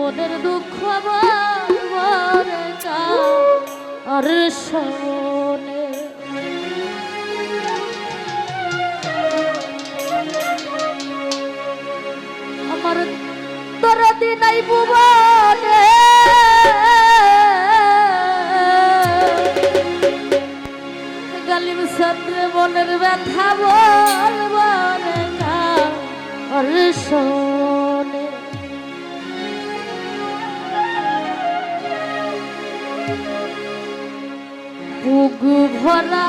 মনের দুঃখ আর শোনে। আমার তোর দিন গালিম চন্দ্র মনের ব্যথা বল বল ভরা